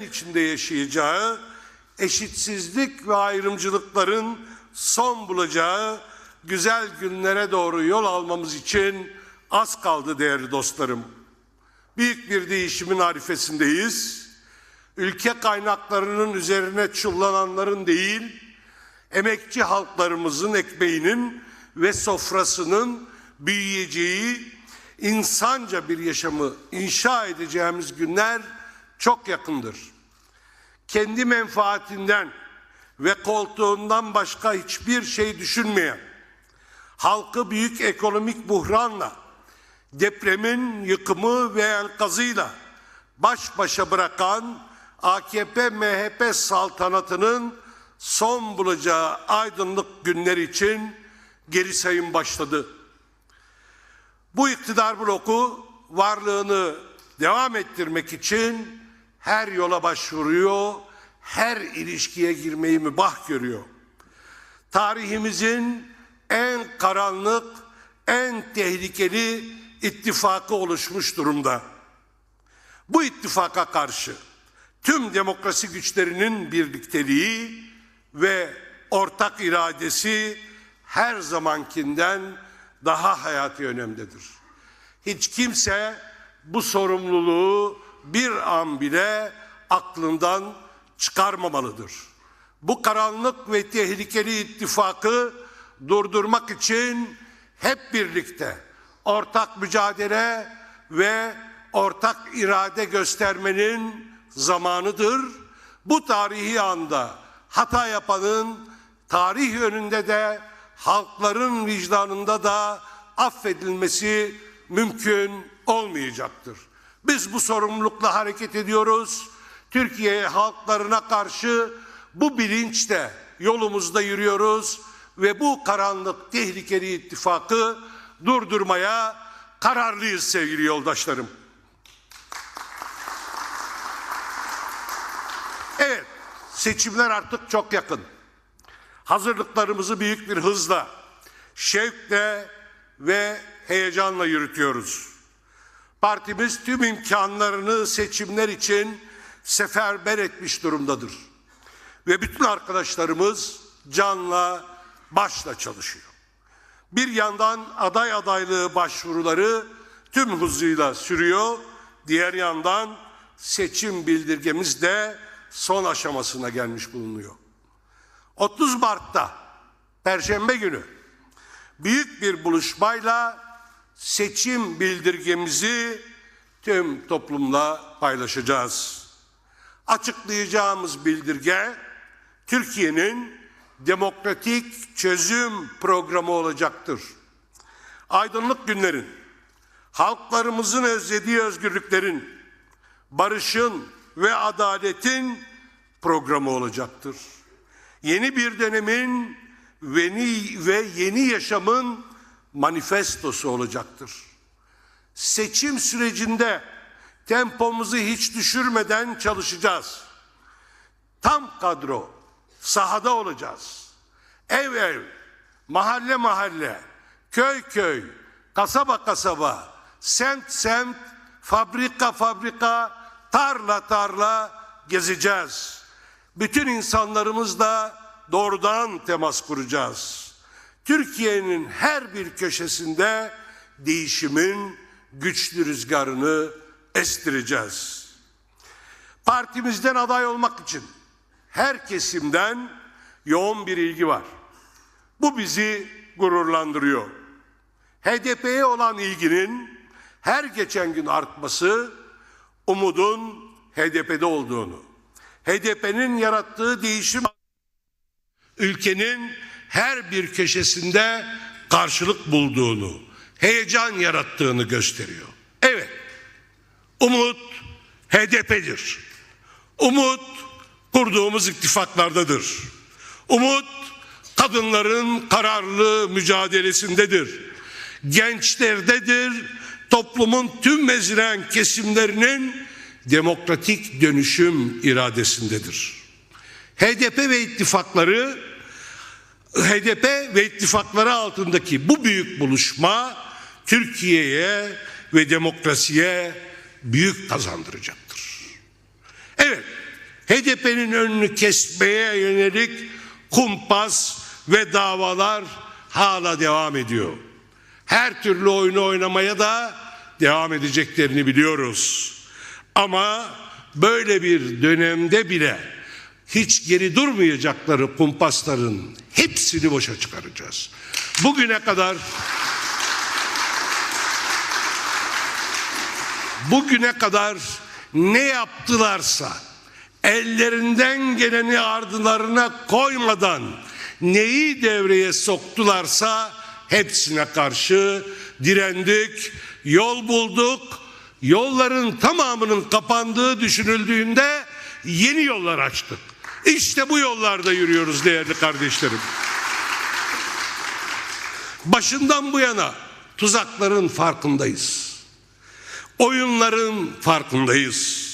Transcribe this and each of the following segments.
içinde yaşayacağı, eşitsizlik ve ayrımcılıkların son bulacağı güzel günlere doğru yol almamız için az kaldı değerli dostlarım. Büyük bir değişimin arifesindeyiz. Ülke kaynaklarının üzerine çullananların değil, emekçi halklarımızın ekmeğinin ve sofrasının büyüyeceği insanca bir yaşamı inşa edeceğimiz günler çok yakındır. Kendi menfaatinden ve koltuğundan başka hiçbir şey düşünmeyen, halkı büyük ekonomik buhranla, depremin yıkımı ve enkazıyla baş başa bırakan AKP-MHP saltanatının son bulacağı aydınlık günler için geri sayım başladı. Bu iktidar bloku varlığını devam ettirmek için her yola başvuruyor, her ilişkiye girmeyi mübah görüyor. Tarihimizin en karanlık, en tehlikeli ittifakı oluşmuş durumda. Bu ittifaka karşı tüm demokrasi güçlerinin birlikteliği ve ortak iradesi her zamankinden daha hayati önemdedir. Hiç kimse bu sorumluluğu bir an bile aklından çıkarmamalıdır. Bu karanlık ve tehlikeli ittifakı durdurmak için hep birlikte ortak mücadele ve ortak irade göstermenin zamanıdır. Bu tarihi anda hata yapanın tarih önünde de halkların vicdanında da affedilmesi mümkün olmayacaktır. Biz bu sorumlulukla hareket ediyoruz. Türkiye halklarına karşı bu bilinçle yolumuzda yürüyoruz ve bu karanlık tehlikeli ittifakı durdurmaya kararlıyız sevgili yoldaşlarım. Evet, seçimler artık çok yakın. Hazırlıklarımızı büyük bir hızla, şevkle ve heyecanla yürütüyoruz. Partimiz tüm imkanlarını seçimler için seferber etmiş durumdadır. Ve bütün arkadaşlarımız canla başla çalışıyor. Bir yandan aday adaylığı başvuruları tüm hızıyla sürüyor. Diğer yandan seçim bildirgemiz de son aşamasına gelmiş bulunuyor. 30 Mart'ta Perşembe günü büyük bir buluşmayla seçim bildirgemizi tüm toplumla paylaşacağız. Açıklayacağımız bildirge Türkiye'nin demokratik çözüm programı olacaktır. Aydınlık günlerin, halklarımızın özlediği özgürlüklerin, barışın ve adaletin programı olacaktır. Yeni bir dönemin ve yeni yaşamın manifestosu olacaktır. Seçim sürecinde tempomuzu hiç düşürmeden çalışacağız. Tam kadro sahada olacağız. Ev ev, mahalle mahalle, köy köy, kasaba kasaba, semt semt, fabrika fabrika, tarla tarla gezeceğiz. Bütün insanlarımızla doğrudan temas kuracağız. Türkiye'nin her bir köşesinde değişimin güçlü rüzgarını estireceğiz. Partimizden aday olmak için her kesimden yoğun bir ilgi var. Bu bizi gururlandırıyor. HDP'ye olan ilginin her geçen gün artması umudun HDP'de olduğunu, HDP'nin yarattığı değişim ülkenin her bir köşesinde karşılık bulduğunu, heyecan yarattığını gösteriyor. Evet, umut HDP'dir. Umut kurduğumuz ittifaklardadır. Umut kadınların kararlı mücadelesindedir. Gençlerdedir. Toplumun tüm mezren kesimlerinin demokratik dönüşüm iradesindedir. HDP ve ittifakları HDP ve ittifakları altındaki bu büyük buluşma Türkiye'ye ve demokrasiye büyük kazandıracaktır. Evet, HDP'nin önünü kesmeye yönelik kumpas ve davalar hala devam ediyor. Her türlü oyunu oynamaya da devam edeceklerini biliyoruz. Ama böyle bir dönemde bile hiç geri durmayacakları kumpasların hepsini boşa çıkaracağız. Bugüne kadar bugüne kadar ne yaptılarsa ellerinden geleni ardılarına koymadan neyi devreye soktularsa hepsine karşı direndik, yol bulduk. Yolların tamamının kapandığı düşünüldüğünde yeni yollar açtık. İşte bu yollarda yürüyoruz değerli kardeşlerim. Başından bu yana tuzakların farkındayız. Oyunların farkındayız.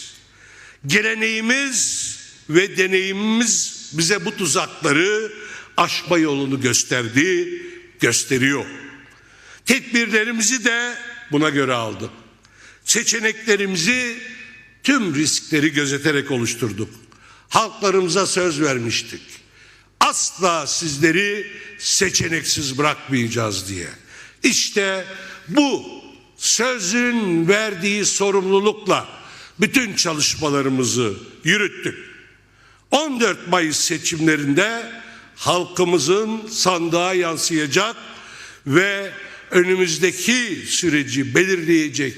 Geleneğimiz ve deneyimimiz bize bu tuzakları aşma yolunu gösterdi, gösteriyor. Tedbirlerimizi de buna göre aldık. Seçeneklerimizi tüm riskleri gözeterek oluşturduk. Halklarımıza söz vermiştik. Asla sizleri seçeneksiz bırakmayacağız diye. İşte bu sözün verdiği sorumlulukla bütün çalışmalarımızı yürüttük. 14 Mayıs seçimlerinde halkımızın sandığa yansıyacak ve önümüzdeki süreci belirleyecek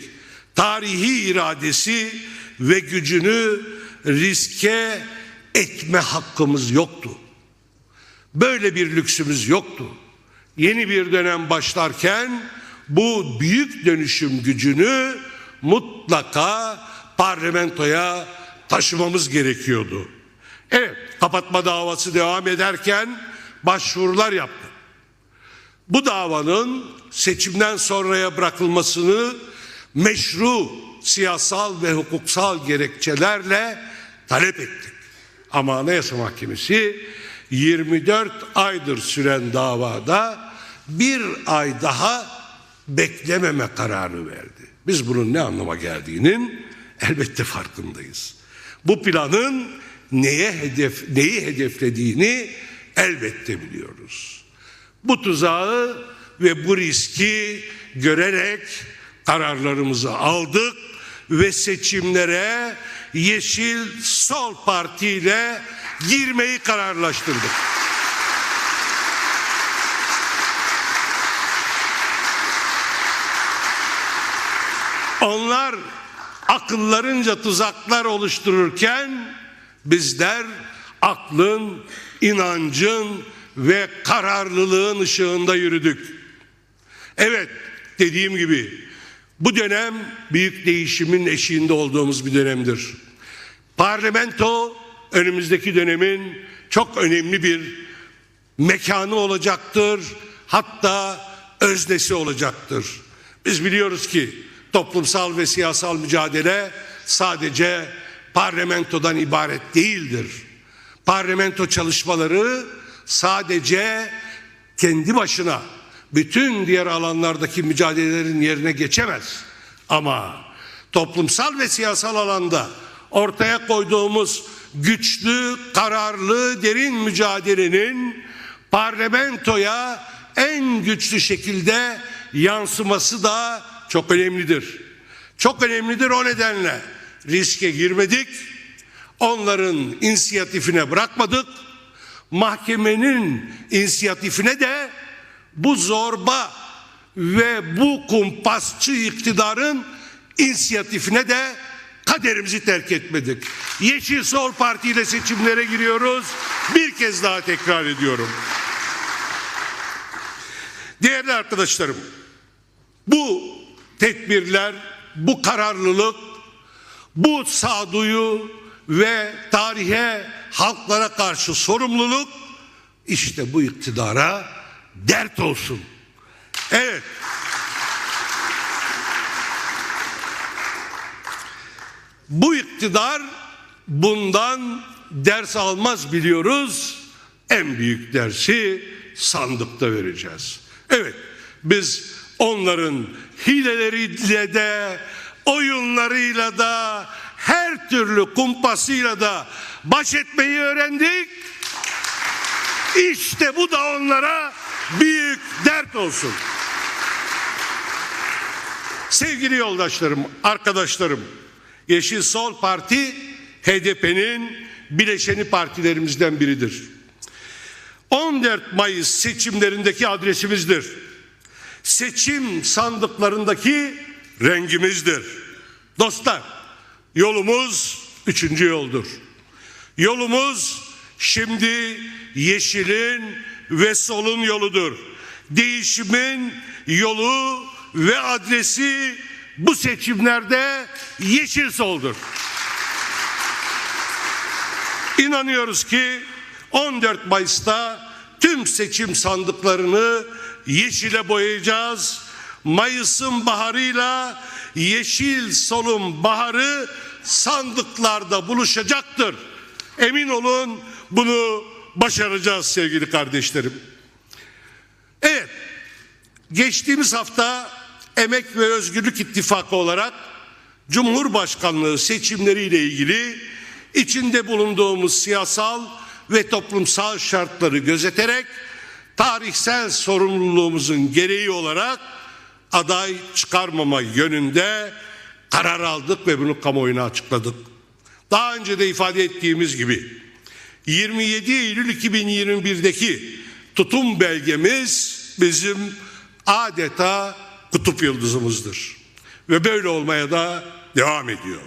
tarihi iradesi ve gücünü riske etme hakkımız yoktu. Böyle bir lüksümüz yoktu. Yeni bir dönem başlarken bu büyük dönüşüm gücünü mutlaka parlamentoya taşımamız gerekiyordu. Evet, kapatma davası devam ederken başvurular yaptık. Bu davanın seçimden sonraya bırakılmasını meşru siyasal ve hukuksal gerekçelerle talep ettik. Ama Anayasa Mahkemesi 24 aydır süren davada bir ay daha beklememe kararı verdi. Biz bunun ne anlama geldiğinin elbette farkındayız. Bu planın neye hedef neyi hedeflediğini elbette biliyoruz. Bu tuzağı ve bu riski görerek kararlarımızı aldık ve seçimlere Yeşil Sol Parti ile girmeyi kararlaştırdık. Onlar akıllarınca tuzaklar oluştururken bizler aklın, inancın ve kararlılığın ışığında yürüdük. Evet, dediğim gibi bu dönem büyük değişimin eşiğinde olduğumuz bir dönemdir. Parlamento önümüzdeki dönemin çok önemli bir mekanı olacaktır. Hatta öznesi olacaktır. Biz biliyoruz ki toplumsal ve siyasal mücadele sadece parlamentodan ibaret değildir. Parlamento çalışmaları sadece kendi başına bütün diğer alanlardaki mücadelelerin yerine geçemez. Ama toplumsal ve siyasal alanda ortaya koyduğumuz güçlü, kararlı, derin mücadelenin parlamentoya en güçlü şekilde yansıması da çok önemlidir. Çok önemlidir o nedenle riske girmedik. Onların inisiyatifine bırakmadık. Mahkemenin inisiyatifine de bu zorba ve bu kumpasçı iktidarın inisiyatifine de kaderimizi terk etmedik. Yeşil Sol Parti ile seçimlere giriyoruz. Bir kez daha tekrar ediyorum. Değerli arkadaşlarım, bu tedbirler, bu kararlılık, bu sağduyu ve tarihe, halklara karşı sorumluluk işte bu iktidara dert olsun. Evet. Bu iktidar bundan ders almaz biliyoruz. En büyük dersi sandıkta vereceğiz. Evet biz onların hileleriyle de oyunlarıyla da her türlü kumpasıyla da baş etmeyi öğrendik. İşte bu da onlara büyük dert olsun. Sevgili yoldaşlarım, arkadaşlarım, Yeşil Sol Parti HDP'nin bileşeni partilerimizden biridir. 14 Mayıs seçimlerindeki adresimizdir. Seçim sandıklarındaki rengimizdir. Dostlar, yolumuz üçüncü yoldur. Yolumuz şimdi yeşilin ve solun yoludur. Değişimin yolu ve adresi bu seçimlerde yeşil soldur. İnanıyoruz ki 14 Mayıs'ta tüm seçim sandıklarını yeşile boyayacağız. Mayıs'ın baharıyla yeşil solun baharı sandıklarda buluşacaktır. Emin olun bunu başaracağız sevgili kardeşlerim. Evet, geçtiğimiz hafta Emek ve Özgürlük İttifakı olarak Cumhurbaşkanlığı seçimleriyle ilgili içinde bulunduğumuz siyasal ve toplumsal şartları gözeterek tarihsel sorumluluğumuzun gereği olarak aday çıkarmama yönünde karar aldık ve bunu kamuoyuna açıkladık. Daha önce de ifade ettiğimiz gibi 27 Eylül 2021'deki tutum belgemiz bizim adeta kutup yıldızımızdır. Ve böyle olmaya da devam ediyor.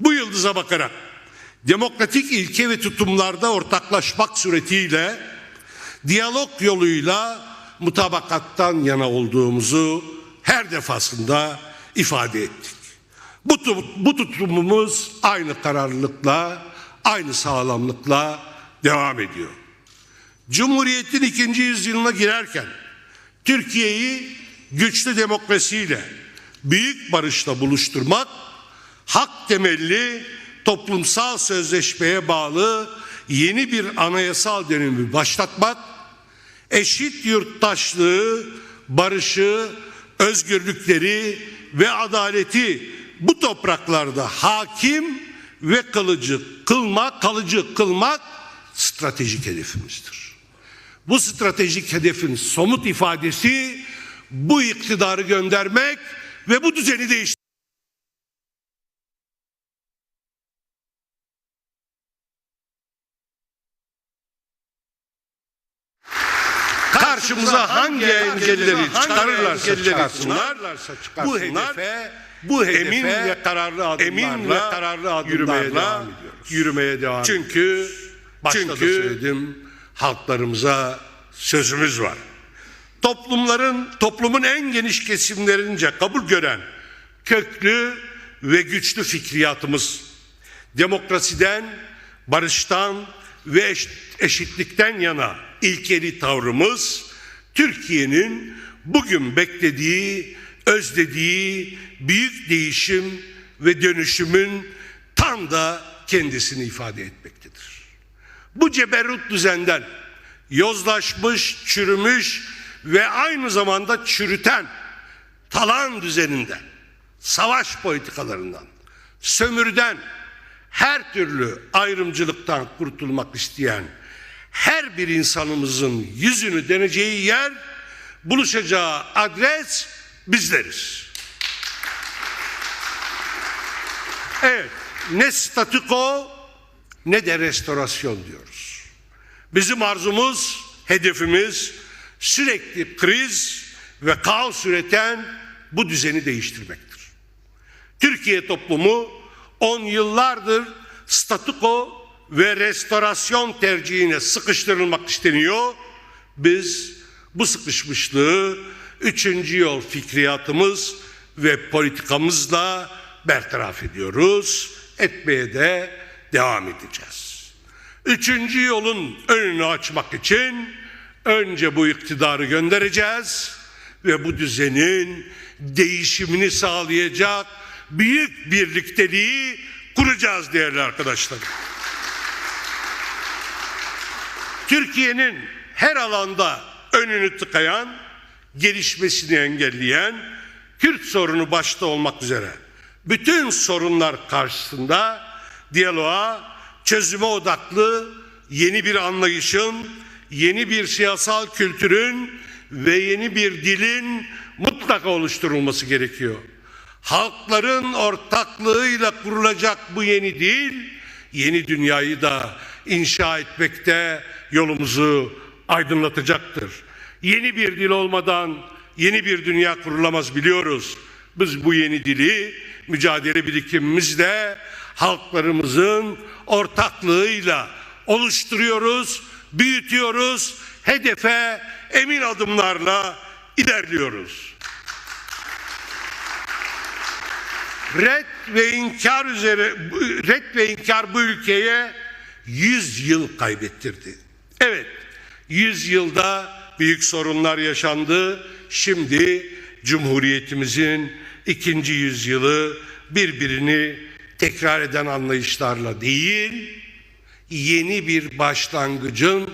Bu yıldıza bakarak demokratik ilke ve tutumlarda ortaklaşmak suretiyle diyalog yoluyla mutabakattan yana olduğumuzu her defasında ifade ettik. Bu, bu tutumumuz aynı kararlılıkla, aynı sağlamlıkla devam ediyor. Cumhuriyetin ikinci yüzyılına girerken Türkiye'yi güçlü demokrasiyle, büyük barışla buluşturmak, hak temelli toplumsal sözleşmeye bağlı yeni bir anayasal dönemi başlatmak, eşit yurttaşlığı, barışı, özgürlükleri ve adaleti bu topraklarda hakim ve kalıcı kılmak, kalıcı kılmak stratejik hedefimizdir. Bu stratejik hedefin somut ifadesi bu iktidarı göndermek ve bu düzeni değiştirmek. karşımıza hangi engelleri çıkarırlarsa çıkarsınlar, bu hedefe bu hedefe emin ve kararlı adımlarla, emin ve kararlı adımlarla yürümeye devam ediyoruz. Yürümeye devam çünkü başta çünkü, da söyledim halklarımıza sözümüz var. Toplumların toplumun en geniş kesimlerince kabul gören köklü ve güçlü fikriyatımız demokrasiden, barıştan ve eşitlikten yana ilkeli tavrımız Türkiye'nin bugün beklediği, özlediği büyük değişim ve dönüşümün tam da kendisini ifade etmektedir. Bu ceberrut düzenden yozlaşmış, çürümüş ve aynı zamanda çürüten talan düzeninden, savaş politikalarından, sömürden, her türlü ayrımcılıktan kurtulmak isteyen her bir insanımızın yüzünü deneceği yer, buluşacağı adres bizleriz. Evet, ne statüko ne de restorasyon diyoruz. Bizim arzumuz, hedefimiz sürekli kriz ve kaos üreten bu düzeni değiştirmektir. Türkiye toplumu on yıllardır statüko ve restorasyon tercihine sıkıştırılmak isteniyor. Biz bu sıkışmışlığı üçüncü yol fikriyatımız ve politikamızla bertaraf ediyoruz. Etmeye de devam edeceğiz. Üçüncü yolun önünü açmak için önce bu iktidarı göndereceğiz ve bu düzenin değişimini sağlayacak büyük birlikteliği kuracağız değerli arkadaşlar. Türkiye'nin her alanda önünü tıkayan, gelişmesini engelleyen Kürt sorunu başta olmak üzere bütün sorunlar karşısında diyaloğa, çözüme odaklı yeni bir anlayışın, yeni bir siyasal kültürün ve yeni bir dilin mutlaka oluşturulması gerekiyor. Halkların ortaklığıyla kurulacak bu yeni dil, yeni dünyayı da inşa etmekte yolumuzu aydınlatacaktır. Yeni bir dil olmadan yeni bir dünya kurulamaz biliyoruz. Biz bu yeni dili mücadele birikimimizle halklarımızın ortaklığıyla oluşturuyoruz, büyütüyoruz, hedefe emin adımlarla ilerliyoruz. Red ve inkar üzere red ve inkar bu ülkeye 100 yıl kaybettirdi. Evet, 100 yılda büyük sorunlar yaşandı. Şimdi Cumhuriyetimizin ikinci yüzyılı birbirini tekrar eden anlayışlarla değil, yeni bir başlangıcın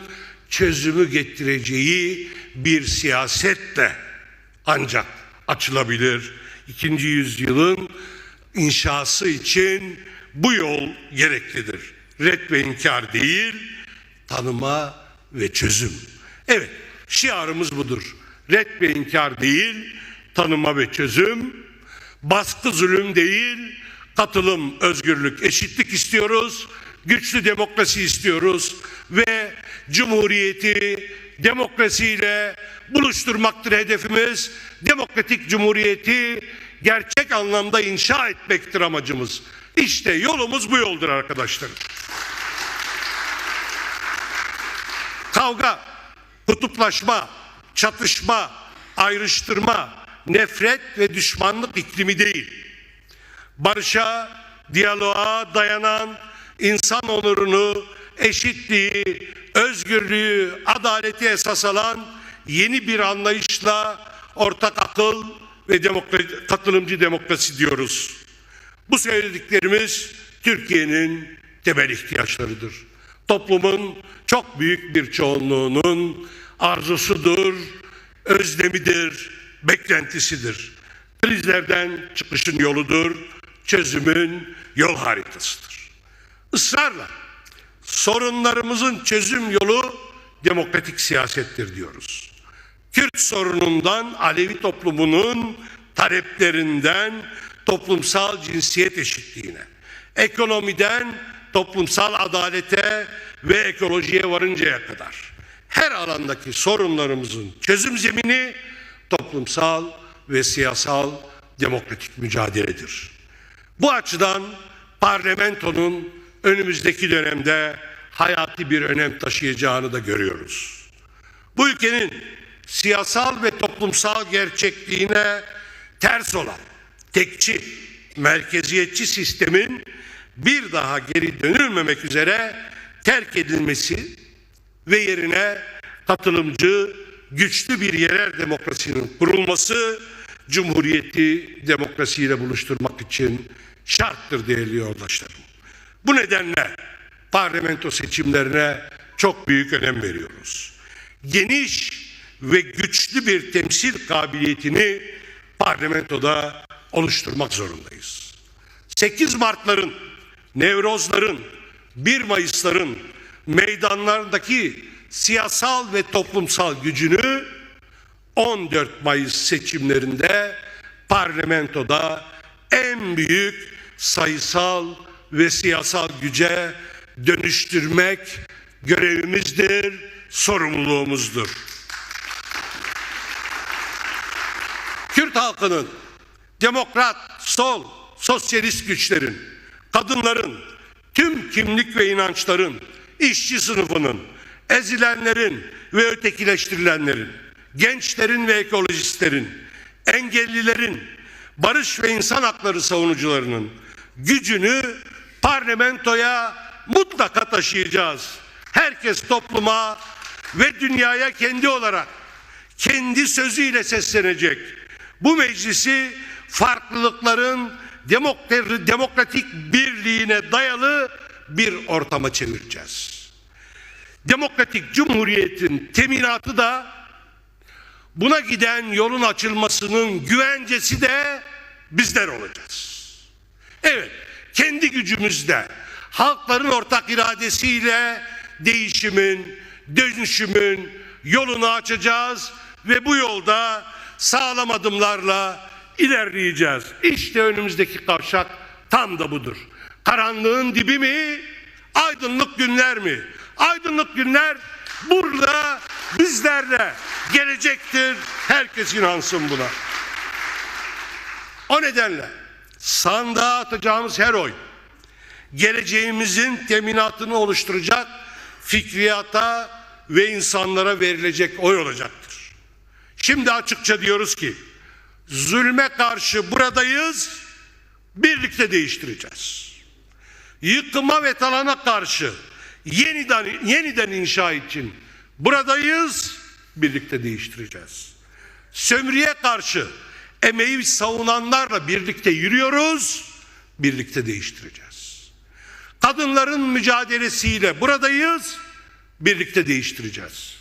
çözümü getireceği bir siyasetle ancak açılabilir. İkinci yüzyılın inşası için bu yol gereklidir. Red ve inkar değil, tanıma ve çözüm. Evet, şiarımız budur. Red ve inkar değil, tanıma ve çözüm. Baskı zulüm değil, katılım, özgürlük, eşitlik istiyoruz. Güçlü demokrasi istiyoruz ve cumhuriyeti demokrasiyle buluşturmaktır hedefimiz. Demokratik cumhuriyeti gerçek anlamda inşa etmektir amacımız. İşte yolumuz bu yoldur arkadaşlar. Kavga, kutuplaşma, çatışma, ayrıştırma, nefret ve düşmanlık iklimi değil. Barışa, diyaloğa dayanan insan onurunu, eşitliği, özgürlüğü, adaleti esas alan yeni bir anlayışla ortak akıl ve demokrasi, katılımcı demokrasi diyoruz. Bu söylediklerimiz Türkiye'nin temel ihtiyaçlarıdır. Toplumun çok büyük bir çoğunluğunun arzusudur, özlemidir, beklentisidir. Krizlerden çıkışın yoludur, çözümün yol haritasıdır. Israrla sorunlarımızın çözüm yolu demokratik siyasettir diyoruz. Kürt sorunundan Alevi toplumunun taleplerinden toplumsal cinsiyet eşitliğine, ekonomiden toplumsal adalete ve ekolojiye varıncaya kadar her alandaki sorunlarımızın çözüm zemini toplumsal ve siyasal demokratik mücadeledir. Bu açıdan parlamentonun önümüzdeki dönemde hayati bir önem taşıyacağını da görüyoruz. Bu ülkenin siyasal ve toplumsal gerçekliğine ters olan tekçi, merkeziyetçi sistemin bir daha geri dönülmemek üzere terk edilmesi ve yerine katılımcı, güçlü bir yerel demokrasinin kurulması Cumhuriyeti demokrasiyle buluşturmak için şarttır değerli yoldaşlarım. Bu nedenle parlamento seçimlerine çok büyük önem veriyoruz. Geniş ve güçlü bir temsil kabiliyetini parlamentoda oluşturmak zorundayız. 8 Mart'ların, Nevrozların, 1 Mayıs'ların meydanlarındaki siyasal ve toplumsal gücünü 14 Mayıs seçimlerinde parlamentoda en büyük sayısal ve siyasal güce dönüştürmek görevimizdir, sorumluluğumuzdur. Kürt halkının, demokrat, sol, sosyalist güçlerin, kadınların, tüm kimlik ve inançların, işçi sınıfının, ezilenlerin ve ötekileştirilenlerin, gençlerin ve ekolojistlerin, engellilerin, barış ve insan hakları savunucularının gücünü parlamentoya mutlaka taşıyacağız. Herkes topluma ve dünyaya kendi olarak kendi sözüyle seslenecek. Bu meclisi farklılıkların demokratik birliğine dayalı bir ortama çevireceğiz. Demokratik Cumhuriyet'in teminatı da buna giden yolun açılmasının güvencesi de bizler olacağız. Evet, kendi gücümüzle, halkların ortak iradesiyle değişimin, dönüşümün yolunu açacağız ve bu yolda sağlam adımlarla ilerleyeceğiz. İşte önümüzdeki kavşak tam da budur. Karanlığın dibi mi, aydınlık günler mi? Aydınlık günler burada bizlerle gelecektir. Herkes inansın buna. O nedenle sandığa atacağımız her oy geleceğimizin teminatını oluşturacak fikriyata ve insanlara verilecek oy olacaktır. Şimdi açıkça diyoruz ki zulme karşı buradayız, birlikte değiştireceğiz. Yıkıma ve talana karşı yeniden yeniden inşa için buradayız, birlikte değiştireceğiz. Sömürüye karşı emeği savunanlarla birlikte yürüyoruz, birlikte değiştireceğiz. Kadınların mücadelesiyle buradayız, birlikte değiştireceğiz.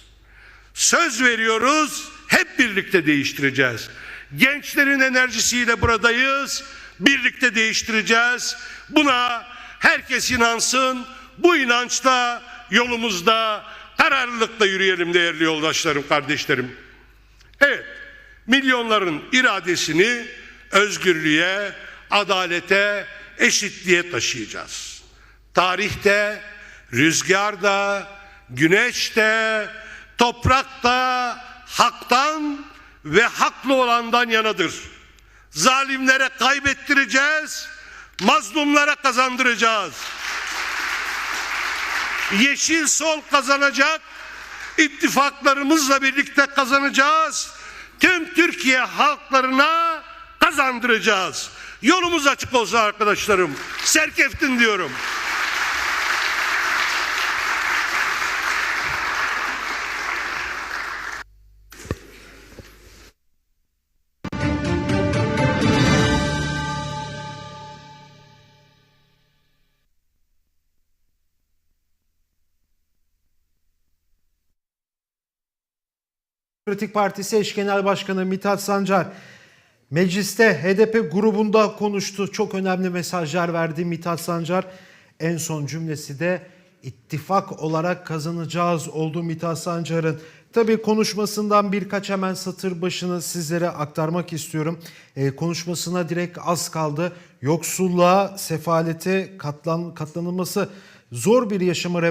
Söz veriyoruz, hep birlikte değiştireceğiz. Gençlerin enerjisiyle buradayız, birlikte değiştireceğiz. Buna herkes inansın, bu inançla yolumuzda kararlılıkla yürüyelim değerli yoldaşlarım, kardeşlerim. Evet, milyonların iradesini özgürlüğe, adalete, eşitliğe taşıyacağız. Tarihte, rüzgarda, güneşte, toprakta haktan ve haklı olandan yanadır. Zalimlere kaybettireceğiz, mazlumlara kazandıracağız. Yeşil sol kazanacak, ittifaklarımızla birlikte kazanacağız. Tüm Türkiye halklarına kazandıracağız. Yolumuz açık olsun arkadaşlarım. Serkeftin diyorum. Demokratik Partisi eş genel başkanı Mithat Sancar mecliste HDP grubunda konuştu. Çok önemli mesajlar verdi Mithat Sancar. En son cümlesi de ittifak olarak kazanacağız oldu Mithat Sancar'ın. Tabii konuşmasından birkaç hemen satır başını sizlere aktarmak istiyorum. Ee, konuşmasına direkt az kaldı. Yoksulluğa, sefalete katlan, katlanılması zor bir yaşamı